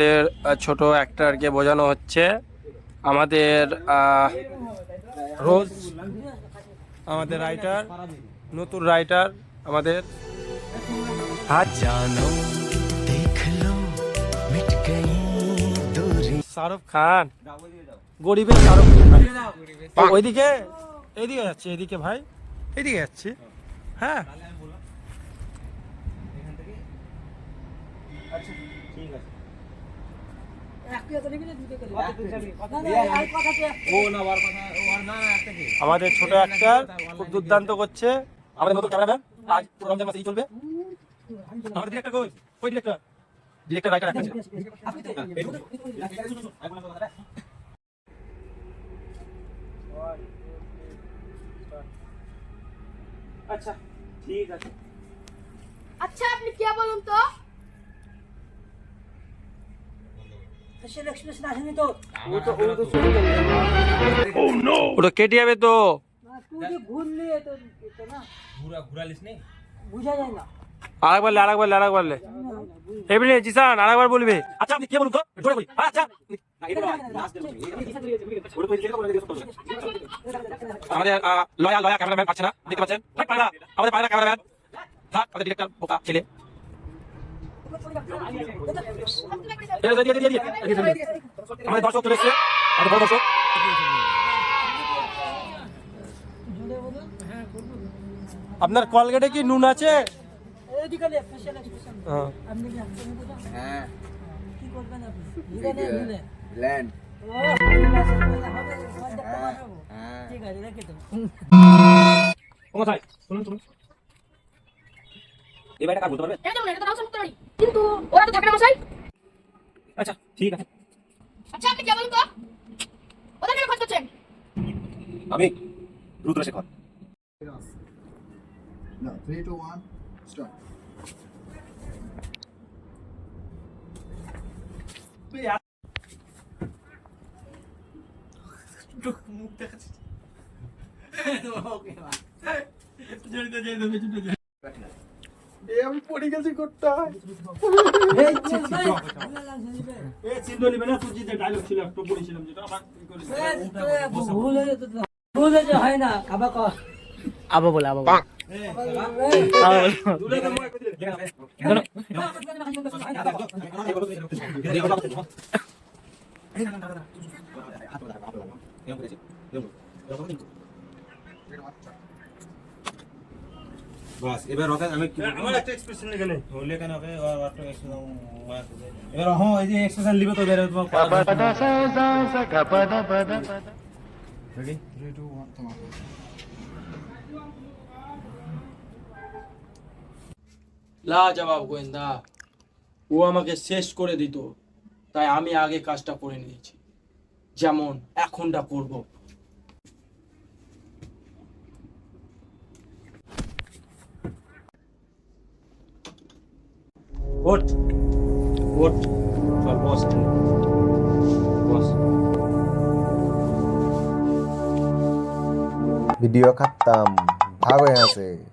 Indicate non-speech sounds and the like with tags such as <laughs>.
আমাদের ছোট অ্যাক্টারকে বোঝানো হচ্ছে। আমাদের রোজ আমাদের রাইটার নতুন রাইটার আমাদের। শাহরুখ খান গরিবের শাহরুখ খান। ওইদিকে এদিকে যাচ্ছে এদিকে ভাই এদিকে যাচ্ছে। হ্যাঁ। আচ্ছা, ঠিক আছে। আমাদের ছোট একটা খুব দুর্দান্ত করছে। আমাদের নতুন ক্যামেরাম্যান আজ রমজান মাসে চলবে। আমাদের ডিরেক্টর কই? কই ডিরেক্টর ডিরেক্টর রাইটার আছে। আচ্ছা ঠিক আছে। আচ্ছা আপনি কে বলুন তো? ওটা কেটে যাবে তো? আরেকবার লে, আরেকবার লে, আরেকবার লে। এমনি জিসান আরেকবার বলবে। আচ্ছা আপনি কে বলুন তো? বলি। আচ্ছা আমাদের লয়া লয়া ক্যামেরাম্যান পাচ্ছে না? দেখতে পাচ্ছেন? পায়রা। আমাদের পায়রা ক্যামেরাম্যান। থাক আমাদের ডিরেক্টর বোকা ছেলে। আমাদের দর্শক চলে এসছে আমাদের বড় দর্শক আপনার কলগেটে কি নুন আছে হ্যাঁ। শুনুন শুনুন কিন্তু ওরা তো থাকে না মশাই আচ্ছা ঠিক আছে। আচ্ছা আপনি কে? বলুন তো ওদের কেন খোঁজ করছেন? আমি Rudrashekhar No, three, two, one, start. <laughs> আমি পড়ে গেছি কোটটা। এ চিন্তা নিবে না তুই যে ডায়লগ ছিল একটু বলেছিলাম যেটা আমার ভুল হয়ে যেত ভুল হয় না বলে বলে। বাস এবার রথে আমি আমার একটা এক্সপ্রেশন এখানে হলে কেন হবে আর একটা এক্সপ্রেশন এবার হ্যাঁ এই যে এক্সপ্রেশন লিবে তো বের ready Three, two, one, come লাজবাব গোয়েন্দা ও আমাকে শেষ করে দিত তাই আমি আগে কাজটা করে নিয়েছি। যেমন এখনটা করব। ওঠ ওঠ চল বস। বস। ভিডিও খাতাম ভাগ হয়ে আছে।